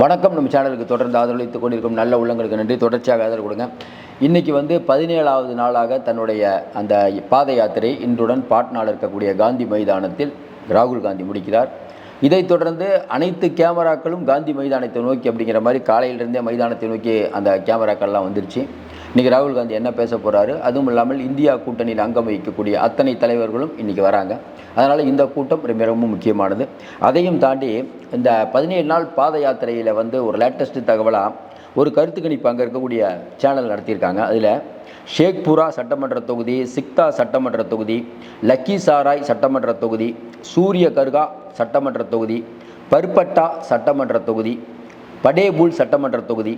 வணக்கம். நம்ம சேனலுக்கு தொடர்ந்து ஆதரவளித்துக் கொண்டிருக்கும் நல்ல உள்ளங்களுக்கு நன்றி. தொடர்ச்சியாக ஆதரவு கொடுங்க. இன்றைக்கி வந்து பதினேழாவது நாளாக தன்னுடைய அந்த பாத யாத்திரை இன்றுடன் பாட்னாவில் இருக்கக்கூடிய காந்தி மைதானத்தில் ராகுல் காந்தி முடிக்கிறார். இதைத் தொடர்ந்து அனைத்து கேமராக்களும் காந்தி மைதானத்தை நோக்கி அப்படிங்கிற மாதிரி காலையிலிருந்தே மைதானத்தை நோக்கி அந்த கேமராக்கள்லாம் வந்துருச்சு. இன்றைக்கி ராகுல் காந்தி என்ன பேச போகிறாரு அதுவும் இல்லாமல் இந்தியா கூட்டணியில் அங்கம் வகிக்கக்கூடிய அத்தனை தலைவர்களும் இன்றைக்கி வராங்க. அதனால் இந்த கூட்டம் ரொம்ப ரொம்ப முக்கியமானது. அதையும் தாண்டி இந்த பதினேழு நாள் பாத யாத்திரையில் வந்து ஒரு லேட்டஸ்ட் தகவலாக ஒரு கருத்து கணிப்பு அங்கே இருக்கக்கூடிய சேனல் நடத்தியிருக்காங்க. அதில் ஷேக்புரா சட்டமன்ற தொகுதி சிக்தா சட்டமன்ற தொகுதி லக்கிசாராய் சட்டமன்ற தொகுதி சூரிய கர்கா சட்டமன்ற தொகுதி பர்பட்டா சட்டமன்ற தொகுதி படேபூல் சட்டமன்ற தொகுதி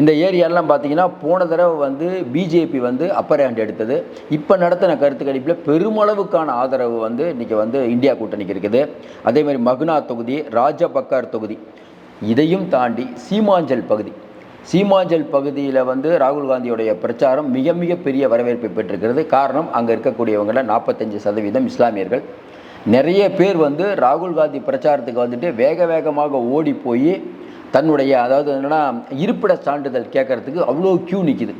இந்த ஏரியாலாம் பார்த்தீங்கன்னா போன தடவை வந்து பிஜேபி வந்து அப்பர் ஹேண்ட் எடுத்தது. இப்போ நடத்தின கருத்து கணிப்பில் பெருமளவுக்கான ஆதரவு வந்து இன்றைக்கி வந்து இந்தியா கூட்டணிக்கு இருக்குது. அதே மாதிரி மகுனா தொகுதி ராஜபக்கார் தொகுதி இதையும் தாண்டி சீமாஞ்சல் பகுதி. சீமாஞ்சல் பகுதியில் வந்து ராகுல் காந்தியுடைய பிரச்சாரம் மிக மிக பெரிய வரவேற்பை பெற்றிருக்கிறது. காரணம் அங்கே இருக்கக்கூடியவங்கள நாற்பத்தஞ்சு சதவீதம் இஸ்லாமியர்கள். நிறைய பேர் வந்து ராகுல் காந்தி பிரச்சாரத்துக்கு வந்துட்டு வேக வேகமாக ஓடி போய் தன்னுடைய அதாவது என்னென்னா இருப்பிட சான்றிதழ் கேட்கறதுக்கு அவ்வளோ க்யூ நிற்கிது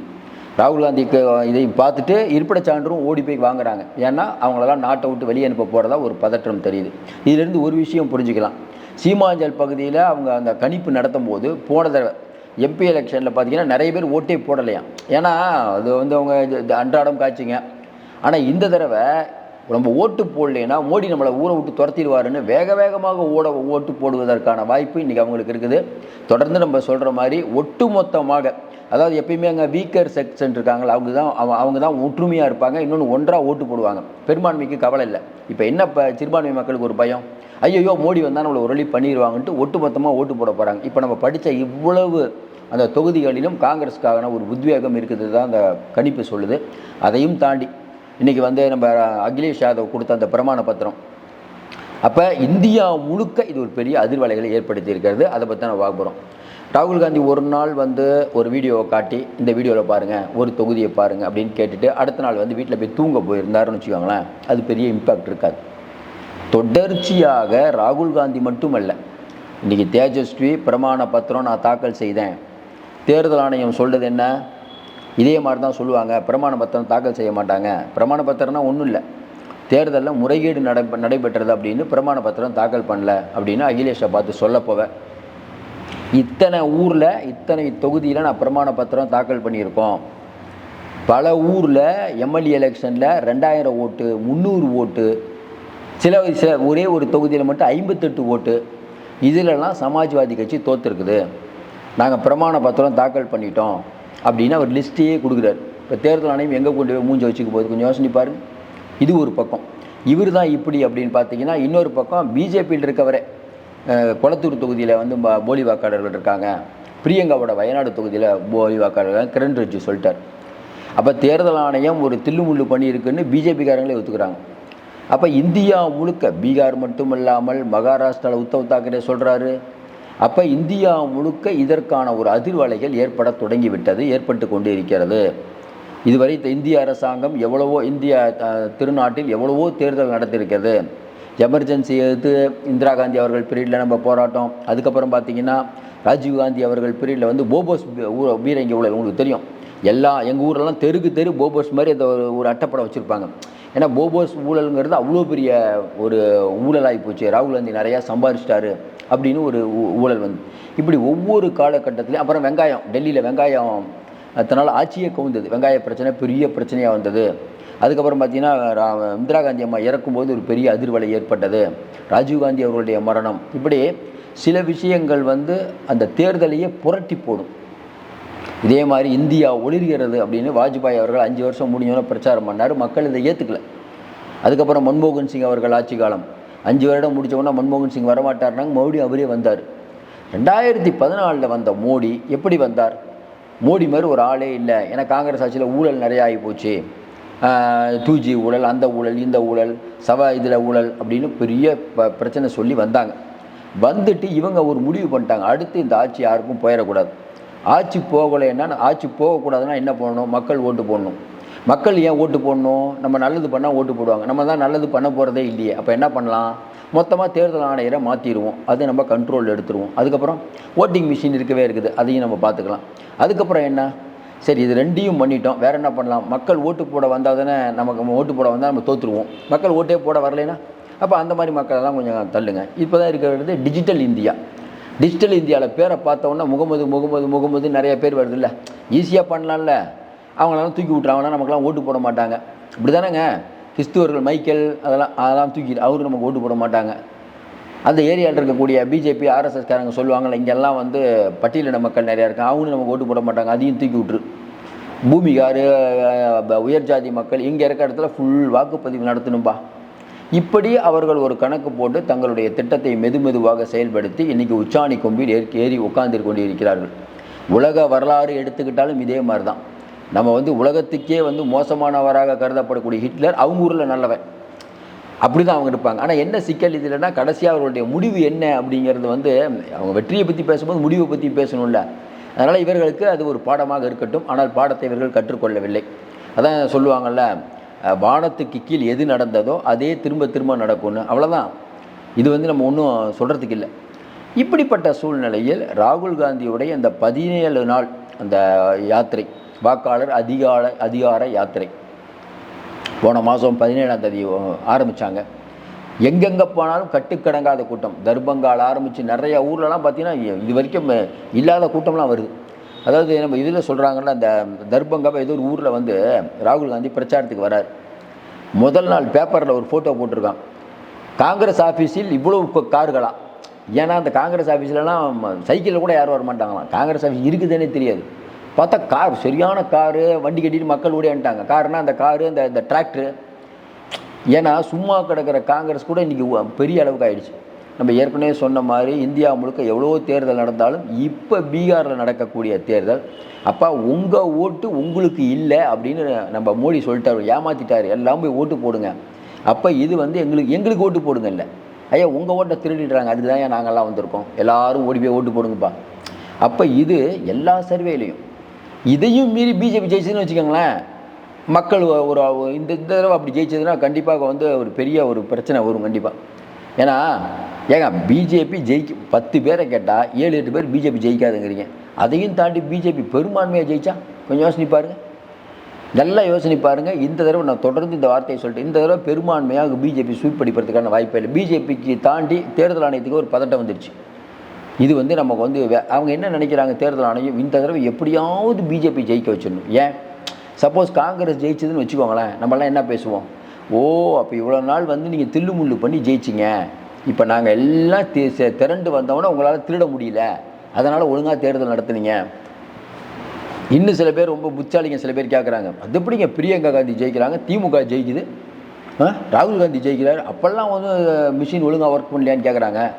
ராகுல் காந்திக்கு இதை பார்த்துட்டு இருப்பிட சான்றும் ஓடி போய் வாங்குறாங்க. ஏன்னா அவங்களெல்லாம் நாட்டை விட்டு வெளியே அனுப்ப போகிறதா ஒரு பதற்றம் தெரியுது. இதிலிருந்து ஒரு விஷயம் புரிஞ்சுக்கலாம். சீமாஞ்சல் பகுதியில் அவங்க அந்த கணிப்பு நடத்தும் போது போன தடவை எம்பி எலெக்ஷனில் பார்த்தீங்கன்னா நிறைய பேர் ஓட்டே போடலையாம். ஏன்னா அது வந்து அவங்க இது அன்றாடம் காய்ச்சிங்க ஆனால் இந்த தடவை நம்ம ஓட்டு போடலைன்னா மோடி நம்மளை ஊரை விட்டு துரத்திடுவாருன்னு வேக வேகமாக ஓட ஓட்டு போடுவதற்கான வாய்ப்பு இன்றைக்கி அவங்களுக்கு இருக்குது. தொடர்ந்து நம்ம சொல்கிற மாதிரி ஒட்டு மொத்தமாக அதாவது எப்பயுமே அங்கே வீக்கர் செக்ஷன் இருக்காங்களா அவங்க தான் அவ- அவங்க தான் ஒற்றுமையாக இருப்பாங்க இன்னொன்று ஒன்றாக ஓட்டு போடுவாங்க. பெரும்பான்மைக்கு கவலை இல்லை. இப்போ என்ன இப்போ சிறுபான்மை மக்களுக்கு ஒரு பயம்? ஐயோ மோடி வந்தால் நம்மளை ஒரு வழி பண்ணிடுவாங்கன்ட்டு ஒட்டு மொத்தமாக ஓட்டு போட போகிறாங்க இப்போ நம்ம படித்த இவ்வளவு அந்த தொகுதிகளிலும் காங்கிரஸுக்கான ஒரு உத்வேகம் இருக்குது தான் அந்த கணிப்பு சொல்லுது. அதையும் தாண்டி இன்றைக்கி வந்து நம்ம அகிலேஷ் யாதவ் கொடுத்த அந்த பிரமாண பத்திரம். அப்போ இந்தியா முழுக்க இது ஒரு பெரிய அதிர்வலைகளை ஏற்படுத்தி இருக்கிறது அதை பற்றி நான் பார்க்குறோம் ராகுல் காந்தி ஒரு நாள் வந்து ஒரு வீடியோவை காட்டி இந்த வீடியோவில் பாருங்கள் ஒரு தொகுதியை பாருங்கள் அப்படின்னு கேட்டுட்டு அடுத்த நாள் வந்து வீட்டில் போய் தூங்க போயிருந்தாருன்னு வச்சுக்கோங்களேன் அது பெரிய இம்பேக்ட் இருக்காது. தொடர்ச்சியாக ராகுல் காந்தி மட்டுமல்ல இன்றைக்கி தேஜஸ்வி பிரமாண பத்திரம் நான் தாக்கல் செய்தேன். தேர்தல் ஆணையம் சொல்கிறது என்ன? இதே மாதிரி தான் சொல்லுவாங்க. பிரமாண பத்திரம் தாக்கல் செய்ய மாட்டாங்க. பிரமாண பத்திரம்னா ஒன்றும் இல்லை. தேர்தலில் முறைகேடு நடை நடைபெற்றது அப்படின்னு பிரமாண பத்திரம் தாக்கல் பண்ணல அப்படின்னு அகிலேஷை பார்த்து சொல்லப்போவேன் இத்தனை ஊரில் இத்தனை தொகுதியில் நான் பிரமாண பத்திரம் தாக்கல் பண்ணியிருக்கோம். பல ஊரில் எம்எல்ஏ எலெக்ஷனில் ரெண்டாயிரம் ஓட்டு முந்நூறு ஓட்டு சில சில ஒரே ஒரு தொகுதியில் மட்டும் ஐம்பத்தெட்டு ஓட்டு. இதிலெல்லாம் சமாஜ்வாதி கட்சி தோற்றுருக்குது நாங்கள் பிரமாண பத்திரம் தாக்கல் பண்ணிட்டோம். அப்படின்னு அவர் லிஸ்ட்டையே கொடுக்குறாரு. இப்போ தேர்தல் ஆணையம் எங்கே கொண்டு போய் மூஞ்சி வச்சுக்க போகுது? கொஞ்சம் யோசனை இது ஒரு பக்கம். இவர் தான் இப்படி அப்படின்னு பார்த்தீங்கன்னா இன்னொரு பக்கம் பிஜேபியில் இருக்கவரே குளத்தூர் தொகுதியில் வந்து போலி வாக்காளர்கள் இருக்காங்க. பிரியங்காவோட வயநாடு தொகுதியில் போலி வாக்காளர்கள் கிரண் ரிஜிஜு சொல்லிட்டார். அப்போ தேர்தல் ஆணையம் ஒரு தில்லுமுள்ளு பண்ணியிருக்குன்னு பிஜேபிக்காரங்களே ஒத்துக்கிறாங்க. அப்போ இந்தியா முழுக்க பீகார் மட்டும் இல்லாமல் மகாராஷ்டிராவில் உத்தவ் தாக்கரே சொல்கிறாரு அப்போ இந்தியா முழுக்க இதற்கான ஒரு அதிர்வலைகள் ஏற்பட தொடங்கிவிட்டது ஏற்பட்டு கொண்டு இருக்கிறது இதுவரை இந்திய அரசாங்கம் எவ்வளவோ இந்திய திருநாட்டில் எவ்வளவோ தேர்தல் நடத்தியிருக்கிறது. எமர்ஜென்சி எதிர்த்து இந்திரா காந்தி அவர்கள் பீரியடில் நம்ம போராட்டம். அதுக்கப்புறம் பார்த்தீங்கன்னா ராஜீவ் காந்தி அவர்கள் பீரியடில் வந்து போபோஸ் ஊர் ஊ- ஊழல் உங்களுக்கு தெரியும். எல்லா எங்கள் ஊரெல்லாம் தெருக்கு தெரு போபோஸ் மாதிரி அந்த ஒரு ஒரு அட்டைப்படம் வச்சுருப்பாங்க. ஏன்னா போபோஸ் ஊழலுங்கிறது அவ்வளோ பெரிய ஒரு ஊழலாகி போச்சு. ராகுல் காந்தி நிறையா சம்பாதிச்சிட்டாரு அப்படின்னு ஒரு ஊ- ஊழல் வந்து. இப்படி ஒவ்வொரு காலகட்டத்திலையும் அப்புறம் வெங்காயம் டெல்லியில் வெங்காயம் அதனால் ஆட்சியே கவுந்தது. வெங்காய பிரச்சனை பெரிய பிரச்சனையாக வந்தது. அதுக்கப்புறம் பார்த்தீங்கன்னா இந்திரா காந்தி அம்மா இறக்கும்போது ஒரு பெரிய அதிர்வலை ஏற்பட்டது. ராஜீவ்காந்தி அவர்களுடைய மரணம். இப்படி சில விஷயங்கள் வந்து அந்த தேர்தலையே புரட்டி போடும். இதே மாதிரி இந்தியா ஒளிர்கிறது அப்படின்னு வாஜ்பாய் அவர்கள் அஞ்சு வருஷம் முடிஞ்சோன்னு பிரச்சாரம் பண்ணார். மக்கள் இதை ஏற்றுக்கல அதுக்கப்புறம் மன்மோகன் சிங் அவர்கள் ஆட்சி காலம். அஞ்சு வருடம் முடிச்ச மன்மோகன் சிங் வரமாட்டார்னாங்க. மறுபடியும் அவரே வந்தார். ரெண்டாயிரத்தி பதினாலில் வந்த மோடி எப்படி வந்தார்? மோடி மாதிரி ஒரு ஆளே இல்லை. ஏன்னா காங்கிரஸ் ஆட்சியில் ஊழல் நிறையா ஆகி போச்சு டூ ஊழல் அந்த ஊழல் இந்த ஊழல் சவ இதில் ஊழல் அப்படின்னு பெரிய ப பிரச்சனை சொல்லி வந்தாங்க. வந்துட்டு இவங்க ஒரு முடிவு பண்ணிட்டாங்க. அடுத்து இந்த ஆட்சி யாருக்கும் போயிடக்கூடாது. ஆட்சி போகலைன்னா ஆட்சி போகக்கூடாதுன்னா என்ன பண்ணணும்? மக்கள் ஓட்டு போடணும். மக்கள் ஏன் ஓட்டு போடணும்? நம்ம நல்லது பண்ணால் ஓட்டு போடுவாங்க. நம்ம தான் நல்லது பண்ண போகிறதே இல்லையே. அப்போ என்ன பண்ணலாம்? மொத்தமாக தேர்தல் ஆணையரை மாற்றிடுவோம் அது நம்ம கண்ட்ரோல் எடுத்துருவோம். அதுக்கப்புறம் ஓட்டிங் மிஷின் இருக்கவே இருக்குது. அதையும் நம்ம பார்த்துக்கலாம். அதுக்கப்புறம் என்ன? சரி இது ரெண்டையும் பண்ணிட்டோம். வேறு என்ன பண்ணலாம்? மக்கள் ஓட்டு போட வந்தால் தானே நமக்கு ஓட்டு போட வந்தால் நம்ம தோற்றுருவோம் மக்கள் ஓட்டே போட வரலைன்னா அப்போ அந்த மாதிரி மக்களெல்லாம் கொஞ்சம் தள்ளுங்க. இப்போ தான் இருக்கிறது டிஜிட்டல் இந்தியா டிஜிட்டல் இந்தியாவில் பேரை பார்த்தோன்னா முகமது முகமது முகமது நிறைய பேர் வருது இல்லை ஈஸியாக பண்ணலாம்ல. அவங்களெல்லாம் தூக்கி விட்றாங்கன்னா நமக்குலாம் ஓட்டு போட மாட்டாங்க. இப்படி தானேங்க கிறிஸ்துவர்கள் மைக்கேல் அதெல்லாம் அதெல்லாம் தூக்கி அவருக்கு நமக்கு ஓட்டு போட மாட்டாங்க. அந்த ஏரியாவில் இருக்கக்கூடிய பிஜேபி ஆர்எஸ்எஸ்காரங்க சொல்லுவாங்கள்ல இங்கெல்லாம் வந்து பட்டியலின மக்கள் நிறையா இருக்காங்க. அவங்களும் நமக்கு ஓட்டு போட மாட்டாங்க. அதையும் தூக்கி விட்டுரு. பூமிகார் உயர்ஜாதி உயர் ஜாதி மக்கள் இங்கே இருக்க இடத்துல ஃபுல் வாக்குப்பதிவு நடத்தணும்பா. இப்படி அவர்கள் ஒரு கணக்கு போட்டு தங்களுடைய திட்டத்தை மெதுமெதுவாக செயல்படுத்தி இன்னைக்கு உச்சாணி கொம்பில் ஏறி ஏறி உட்கார்ந்து கொண்டு இருக்கிறார்கள் உலக வரலாறு எடுத்துக்கிட்டாலும் இதே மாதிரி தான் நம்ம வந்து உலகத்துக்கே வந்து மோசமானவராக கருதப்படக்கூடிய ஹிட்லர் அவங்க ஊரில் நல்லவன். அப்படி தான் அவங்க இருப்பாங்க. ஆனால் என்ன சிக்கல் இதுலன்னா கடைசியாக அவர்களுடைய முடிவு என்ன அப்படிங்கிறது வந்து அவங்க வெற்றியை பற்றி பேசும்போது முடிவை பற்றி பேசணும்ல. அதனால் இவர்களுக்கு அது ஒரு பாடமாக இருக்கட்டும். ஆனால் பாடத்தை இவர்கள் கற்றுக்கொள்ளவில்லை. அதான் சொல்லுவாங்கள்ல வானத்துக்கு கீழ் எது நடந்ததோ அதே திரும்ப திரும்ப நடக்கும்னு. அவ்வளோதான் இது வந்து நம்ம ஒன்றும் சொல்கிறதுக்கு இல்லை. இப்படிப்பட்ட சூழ்நிலையில் ராகுல் காந்தியுடைய அந்த பதினேழு நாள் அந்த யாத்திரை வாக்காளர் அதிகார அதிகார யாத்திரை. போன மாதம் பதினேழாம் தேதி ஆரம்பித்தாங்க எங்கெங்கே போனாலும் கட்டுக்கடங்காத கூட்டம். தர்பங்கால் ஆரம்பித்து நிறைய ஊர்லலாம் பார்த்தீங்கன்னா இது வரைக்கும் இல்லாத கூட்டம்லாம் வருது. அதாவது நம்ம இதில் சொல்கிறாங்கன்னா அந்த தர்பங்காவை ஏதோ ஒரு ஊரில் வந்து ராகுல் காந்தி பிரச்சாரத்துக்கு வரார். முதல் நாள் பேப்பரில் ஒரு ஃபோட்டோ போட்டிருக்கான். காங்கிரஸ் ஆஃபீஸில் இவ்வளோ கார்களாம் ஏன்னா அந்த காங்கிரஸ் ஆஃபீஸ்லலாம் சைக்கிளில் கூட யாரும் வர மாட்டாங்களாம் காங்கிரஸ் ஆஃபீஸ் இருக்குதுன்னே தெரியாது. பார்த்தா கார் சரியான காரு வண்டி கட்டிட்டு மக்கள் ஓடியான்ட்டாங்க காருனா அந்த காரு அந்த இந்த டிராக்டரு ஏன்னா சும்மா கிடக்கிற காங்கிரஸ் கூட இன்றைக்கி பெரிய அளவுக்கு ஆயிடுச்சு. நம்ம ஏற்கனவே சொன்ன மாதிரி இந்தியா முழுக்க எவ்வளோ தேர்தல் நடந்தாலும் இப்போ பீகாரில் நடக்கக்கூடிய தேர்தல். அப்பா உங்கள் ஓட்டு உங்களுக்கு இல்லை அப்படின்னு நம்ம மோடி சொல்லிட்டாரு. ஏமாற்றிட்டார் எல்லாம் போய் ஓட்டு போடுங்க. அப்போ இது வந்து எங்களுக்கு எங்களுக்கு ஓட்டு போடுங்க இல்லை. ஐயா உங்கள் ஓட்டை திருடிடுறாங்க. அதுக்கு தான் ஏன் நாங்கள்லாம் வந்திருக்கோம். எல்லாரும் ஓடி போய் ஓட்டு போடுங்கப்பா. அப்போ இது எல்லா சர்வேலையும். இதையும் மீறி பிஜேபி ஜெயிச்சதுன்னு வச்சுக்கோங்களேன். மக்கள் ஒரு இந்த இந்த தடவை அப்படி ஜெயிச்சதுன்னா கண்டிப்பாக வந்து ஒரு பெரிய ஒரு பிரச்சனை வரும் கண்டிப்பாக ஏன்னா ஏங்க பிஜேபி ஜெயிக்க பத்து பேரை கேட்டால் ஏழு எட்டு பேர் பிஜேபி ஜெயிக்காதுங்கிறீங்க. அதையும் தாண்டி பிஜேபி பெரும்பான்மையாக ஜெயிச்சா கொஞ்சம் யோசனை பாருங்கள் நல்லா யோசனை பாருங்கள் இந்த தடவை நான் தொடர்ந்து இந்த வார்த்தையை சொல்லிட்டு இந்த தடவை பெரும்பான்மையாக பிஜேபி ஸ்வீப் படிப்பதற்கான வாய்ப்பே இல்லை. பிஜேபிக்கு தாண்டி தேர்தல் ஆணையத்துக்கு ஒரு பதட்டம் வந்துடுச்சு இது வந்து நமக்கு வந்து வே- அவங்க என்ன நினைக்கிறாங்க தேர்தல் ஆணையம்? இந்த தடவை எப்படியாவது பிஜேபி ஜெயிக்க வச்சிடணும். ஏன்? சப்போஸ் காங்கிரஸ் ஜெயிச்சதுன்னு வச்சுக்கோங்களேன் நம்மளாம் என்ன பேசுவோம்? ஓ அப்போ இவ்வளோ நாள் வந்து நீங்கள் தில்லுமுள்ளு பண்ணி ஜெயிச்சிங்க. இப்போ நாங்கள் எல்லாம் தி- திரண்டு வந்தோன்னே உங்களால் திருட முடியல. அதனால் ஒழுங்காக தேர்தல் நடத்துனீங்க. இன்னும் சில பேர் ரொம்ப புத்தாளிங்க சில பேர் கேட்குறாங்க அது எப்படிங்க பிரியங்கா காந்தி ஜெயிக்கிறாங்க? திமுக ஜெயிக்குது. ஆ? ராகுல் காந்தி ஜெயிக்கிறார். அப்போல்லாம் வந்து மிஷின் ஒழுங்காக ஒர்க் பண்ணலையான்னு கேட்குறாங்க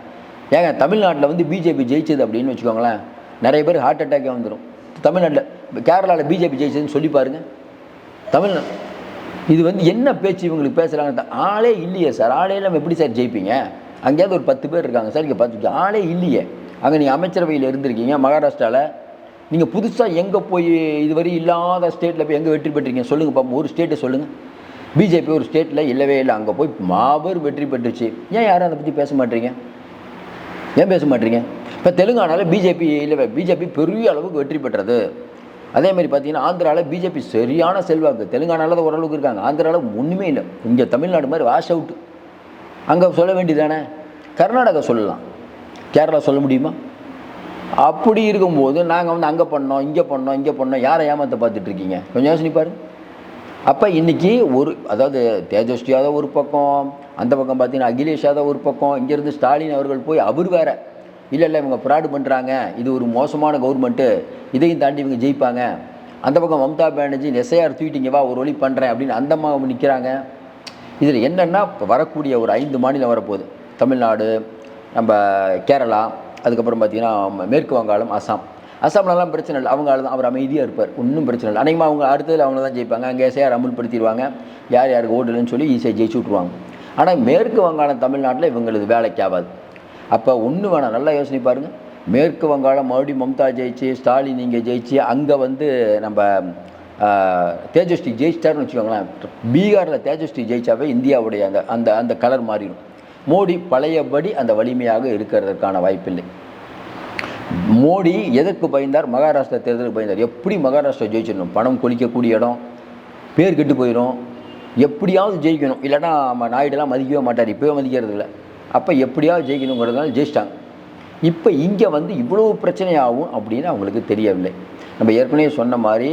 ஏங்க தமிழ்நாட்டில் வந்து பிஜேபி ஜெயிச்சது அப்படின்னு வச்சுக்கோங்களேன். நிறைய பேர் ஹார்ட் அட்டாக்கே வந்துடும் தமிழ்நாட்டில் கேரளாவில் பிஜேபி ஜெயிச்சதுன்னு சொல்லி பாருங்கள் தமிழ் இது வந்து என்ன பேச்சு இவங்களுக்கு பேசுகிறாங்க ஆளே இல்லையே சார். ஆளே இல்லாமல் எப்படி சார் ஜெயிப்பீங்க? அங்கேயாவது ஒரு பத்து பேர் இருக்காங்க சார் இங்கே பார்த்து ஆளே இல்லையே. அங்கே நீங்கள் அமைச்சரவையில் இருந்திருக்கீங்க மகாராஷ்டிராவில் நீங்கள் புதுசாக எங்கே போய் இதுவரை இல்லாத ஸ்டேட்டில் போய் எங்கே வெற்றி பெற்றிருக்கீங்க சொல்லுங்கள் பாப்போம். ஒரு ஸ்டேட்டை சொல்லுங்கள் பிஜேபி ஒரு ஸ்டேட்டில் இல்லவே இல்லை. அங்கே போய் மாபெரும் வெற்றி பெற்றுச்சு. ஏன் யாரும் அதை பற்றி பேச மாட்டீங்க? ஏன் பேச மாட்டீங்க? இப்போ தெலுங்கானாவில் பிஜேபி இல்லை பிஜேபி பெரிய அளவுக்கு வெற்றி பெற்றது. அதே மாதிரி பார்த்தீங்கன்னா ஆந்திராவில் பிஜேபி சரியான செல்வாக்கு. தெலுங்கானாவில் தான் ஓரளவுக்கு இருக்காங்க. ஆந்திராவில் ஒன்றுமே இல்லை. இங்கே தமிழ்நாடு மாதிரி வாஷ் அவுட்டு அங்கே சொல்ல வேண்டியதானே கர்நாடகா சொல்லலாம். கேரளா சொல்ல முடியுமா? அப்படி இருக்கும்போது நாங்கள் வந்து அங்கே பண்ணோம் இங்கே பண்ணோம் இங்கே பண்ணோம். யாரை ஏமாற்ற பார்த்துட்ருக்கீங்க கொஞ்சம் யோசனைப்பார் அப்போ இன்றைக்கி ஒரு அதாவது தேஜஸ்வி யாதவ் ஒரு பக்கம் அந்த பக்கம் பார்த்தீங்கன்னா அகிலேஷ் யாதவ் ஒரு பக்கம் இங்கேருந்து ஸ்டாலின் அவர்கள் போய் அவர் வேறு. இல்லை இல்லை இவங்க ஃப்ராடு பண்ணுறாங்க இது ஒரு மோசமான கவர்மெண்ட்டு இதையும் தாண்டி இவங்க ஜெயிப்பாங்க. அந்த பக்கம் மம்தா பானர்ஜி எஸ்ஐஆர் தூக்கிட்டீங்க வா ஒரு வழி பண்ணுறேன் அப்படின்னு அந்த அம்மா நிற்கிறாங்க இதில் என்னென்னா இப்போ வரக்கூடிய ஒரு ஐந்து மாநிலம் வரப்போகுது. தமிழ்நாடு நம்ம கேரளா அதுக்கப்புறம் பார்த்திங்கன்னா மேற்கு வங்காளம் அசாம். அசாம்லலாம் பிரச்சனை இல்லை. அவங்க தான் அவர் அமைதியாக இருப்பார். ஒன்றும் பிரச்சனை இல்லை. அநேகமாக அவங்க அடுத்ததில் அவங்க தான் ஜெயிப்பாங்க. அங்கே எஸ்ஐஆர் அமுல்படுத்திடுவாங்க. யார் யாருக்கு ஓட்டு இல்லைன்னு சொல்லி ஈஸியாக ஜெயிச்சு விட்ருவாங்க ஆனால் மேற்கு வங்காளம் தமிழ்நாட்டில் இவங்களுக்கு வேலைக்கு ஆகாது. அப்போ ஒன்று வேணாம் நல்லா யோசனை பாருங்கள் மேற்கு வங்காளம் மறுபடியும் மம்தா ஜெயிச்சு ஸ்டாலின் இங்கே ஜெயிச்சு அங்கே வந்து நம்ம தேஜஸ்வி ஜெயிச்சிட்டாருன்னு வச்சுக்கோங்களேன். பீகாரில் தேஜஸ்வி ஜெயிச்சாவே இந்தியாவுடைய அந்த அந்த அந்த கலர் மாறிடும். மோடி பழையபடி அந்த வலிமையாக இருக்கிறதுக்கான வாய்ப்பில்லை. மோடி எதற்கு பயந்தார்? மகாராஷ்டிரா தேர்தலுக்கு பயந்தார். எப்படி மகாராஷ்டிரா ஜெயிச்சிடணும்? பணம் கொளிக்கக்கூடிய இடம் பேர் கெட்டு போயிடும். எப்படியாவது ஜெயிக்கணும். இல்லைன்னா நம்ம நாயுடெல்லாம் மதிக்கவே மாட்டார் இப்போவே மதிக்கிறது இல்லை அப்போ எப்படியாவது ஜெயிக்கணுங்கிறதுனால ஜெயிச்சிட்டாங்க. இப்போ இங்கே வந்து இவ்வளோ பிரச்சனையாகும் அப்படின்னு அவங்களுக்கு தெரியவில்லை. நம்ம ஏற்கனவே சொன்ன மாதிரி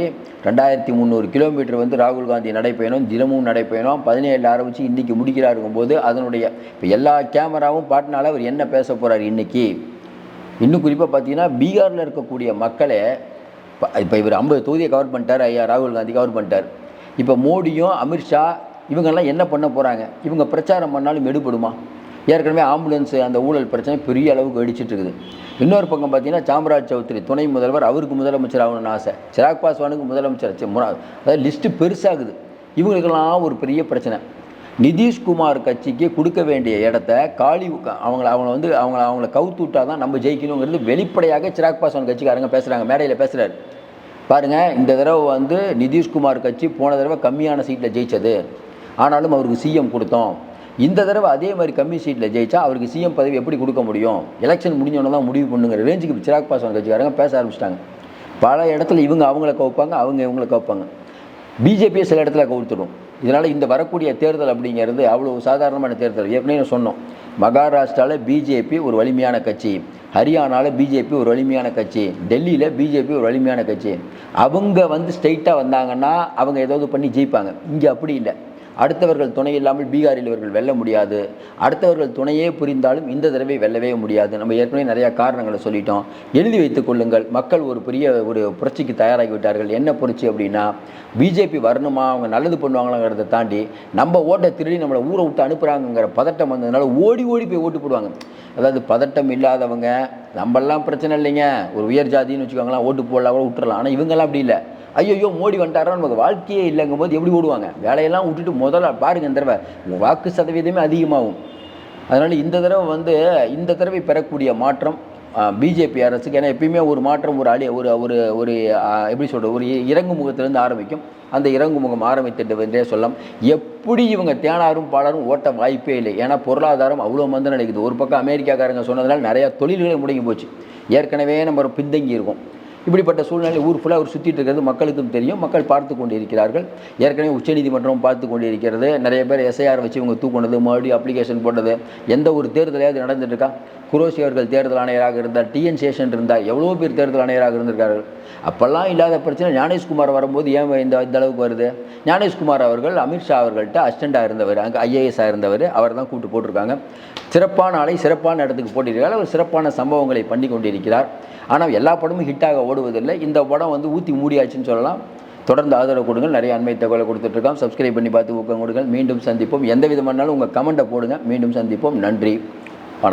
ரெண்டாயிரத்தி முந்நூறு கிலோமீட்டர் வந்து ராகுல் காந்தி நடைப்பயணம் தினமும் நடைப்பயணம் பதினேழு ஆரம்பித்து இன்றைக்கி முடிக்கிறாருங்கும்போது அதனுடைய இப்போ எல்லா கேமராவும் பாட்டினால அவர் என்ன பேச போகிறார் இன்றைக்கி இன்னும் குறிப்பாக பார்த்தீங்கன்னா பீகாரில் இருக்கக்கூடிய மக்களே இப்போ இவர் ஐம்பது தொகுதியை கவர் பண்ணிட்டார் ஐயா ராகுல் காந்தி கவர் பண்ணிட்டார். இப்போ மோடியும் அமித்ஷா இவங்கெல்லாம் என்ன பண்ண போகிறாங்க இவங்க பிரச்சாரம் பண்ணாலும் எடுபடுமா? ஏற்கனவே ஆம்புலன்ஸ் அந்த ஊழல் பிரச்சனை பெரிய அளவுக்கு வெடிச்சிட்டு இருக்குது இன்னொரு பக்கம் பார்த்தீங்கன்னா சாம்ராஜ் சௌத்ரி துணை முதல்வர் அவருக்கு முதலமைச்சர் ஆகணும்னு ஆசை. சிராக் பாஸ்வானுக்கு முதலமைச்சர் அதாவது லிஸ்ட்டு பெருசாகுது. இவங்களுக்கெல்லாம் ஒரு பெரிய பிரச்சனை. நிதிஷ்குமார் கட்சிக்கு கொடுக்க வேண்டிய இடத்த காலி அவங்கள அவங்கள வந்து அவங்கள அவங்கள கவுத்து விட்டா தான் நம்ம ஜெயிக்கணுங்கிறது வெளிப்படையாக சிராக் பாஸ்வான் கட்சிக்காரங்க பேசுகிறாங்க மேடையில் பேசுகிறாரு பாருங்கள் இந்த தடவை வந்து நிதிஷ்குமார் கட்சி போன தடவை கம்மியான சீட்டில் ஜெயிச்சது. ஆனாலும் அவருக்கு சிஎம் கொடுத்தோம். இந்த தடவை அதே மாதிரி கம்மி சீட்டில் ஜெயிச்சா அவருக்கு சிஎம் பதவி எப்படி கொடுக்க முடியும்? எலெக்ஷன் முடிஞ்சோன்னு தான் முடிவு பண்ணுங்கிற ரேஞ்சுக்கு சிராக் பாஸ்வான் கட்சிக்காரங்க பேச ஆரம்பிச்சிட்டாங்க. பல இடத்துல இவங்க அவங்கள கவுப்பாங்க அவங்க இவங்கள கவுப்பாங்க. பிஜேபியை சில இடத்துல கவுத்துடும். இதனால் இந்த வரக்கூடிய தேர்தல் அப்படிங்கிறது அவ்வளோ சாதாரணமான தேர்தல். ஏற்கனவே சொன்னோம். மகாராஷ்டிராவில் பிஜேபி ஒரு வலிமையான கட்சி. ஹரியானாவில் பிஜேபி ஒரு வலிமையான கட்சி. டெல்லியில் பிஜேபி ஒரு வலிமையான கட்சி. அவங்க வந்து ஸ்ட்ரைட்டாக வந்தாங்கன்னா அவங்க ஏதாவது பண்ணி ஜெயிப்பாங்க. இங்கே அப்படி இல்லை. அடுத்தவர்கள் துணை இல்லாமல் பீகாரில் இவர்கள் வெல்ல முடியாது. அடுத்தவர்கள் துணையே புரிந்தாலும் இந்த தடவை வெல்லவே முடியாது. நம்ம ஏற்கனவே நிறையா காரணங்களை சொல்லிட்டோம். எழுதி வைத்துக் கொள்ளுங்கள். மக்கள் ஒரு பெரிய ஒரு புரட்சிக்கு தயாராகி விட்டார்கள் என்ன புரட்சி அப்படின்னா பிஜேபி வரணுமா? அவங்க நல்லது பண்ணுவாங்களாங்கிறத தாண்டி நம்ம ஓட்டை திருடி நம்மளை ஊரை விட்டு அனுப்புகிறாங்கங்கிற பதட்டம் வந்ததுனால ஓடி ஓடி போய் ஓட்டு போடுவாங்க. அதாவது பதட்டம் இல்லாதவங்க நம்மெல்லாம் பிரச்சனை இல்லைங்க. ஒரு உயர் ஜாதின்னு வச்சுக்கோங்களேன் ஓட்டு போடலாம் கூட விட்டுறலாம். ஆனால் இவங்கெல்லாம் அப்படி இல்லை. ஐயோ மோடி வந்துட்டாரா? நமக்கு வாழ்க்கையே இல்லைங்கும் போது எப்படி ஓடுவாங்க? வேலையெல்லாம் விட்டுட்டு முதல்ல பாருங்க இந்த தடவை. வாக்கு சதவீதமே அதிகமாகும். அதனால் இந்த தடவை வந்து இந்த தடவை பெறக்கூடிய மாற்றம் பிஜேபி அரசுக்கு ஏன்னா எப்பயுமே ஒரு மாற்றம் ஒரு அடி ஒரு ஒரு ஒரு எப்படி சொல்கிறது ஒரு இறங்கு முகத்திலேருந்து ஆரம்பிக்கும். அந்த இறங்கு முகம் ஆரம்பித்துட்டு என்றே சொல்லலாம். எப்படி இவங்க தேனாரும் பாலரும் ஓட்ட வாய்ப்பே இல்லை. ஏன்னா பொருளாதாரம் அவ்வளோ மந்தம் நினைக்குது ஒரு பக்கம் அமெரிக்காக்காரங்க சொன்னதுனால நிறையா தொழில்களே முடங்கி போச்சு. ஏற்கனவே நம்ம ஒரு பின்தங்கி இருக்கோம். இப்படிப்பட்ட சூழ்நிலை ஊர் ஃபுல்லாக அவர் சுற்றிட்டு இருக்கிறது மக்களுக்கும் தெரியும். மக்கள் பார்த்து கொண்டு இருக்கிறார்கள் ஏற்கனவே உச்சநீதிமன்றம் பார்த்து கொண்டு இருக்கிறது நிறைய பேர் எஸ்ஐஆர் வச்சு இவங்க தூக்குனது மறுபடியும் அப்ளிகேஷன் போட்டது. எந்த ஒரு தேர்தலையாவது நடந்துட்டுருக்கா? குரோசி அவர்கள் தேர்தல் ஆணையராக இருந்தார் டிஎன் சேஷன் இருந்தார் எவ்வளோ பேர் தேர்தல் ஆணையராக இருந்திருக்கார்கள். அப்போல்லாம் இல்லாத பிரச்சனை ஞானேஷ்குமார் வரும்போது ஏன் இந்த இந்த அளவுக்கு வருது? ஞானேஷ்குமார் அவர்கள் அமித்ஷா அவர்கள்ட்ட அசிஸ்டண்டாக இருந்தவர் அங்கே ஐஏஎஸ்ஸாக இருந்தவர் அவர் தான் கூப்பிட்டு போட்டிருக்காங்க. சிறப்பான ஆலை சிறப்பான இடத்துக்கு போட்டிருக்கிறார். அவர் சிறப்பான சம்பவங்களை பண்ணி கொண்டிருக்கிறார். ஆனால் எல்லா படமும் ஹிட்டாக ஓடுவதில்லை. இந்த படம் வந்து ஊற்றி மூடியாச்சுன்னு சொல்லலாம். தொடர்ந்து ஆதரவு கொடுங்கள். நிறைய அண்மை தகவலை கொடுத்துட்ருக்கோம் சப்ஸ்கிரைப் பண்ணி பார்த்து ஊக்கம் கொடுங்கள். மீண்டும் சந்திப்போம். எந்த விதமானாலும் உங்கள் கமெண்ட்டை போடுங்க. மீண்டும் சந்திப்போம். நன்றி.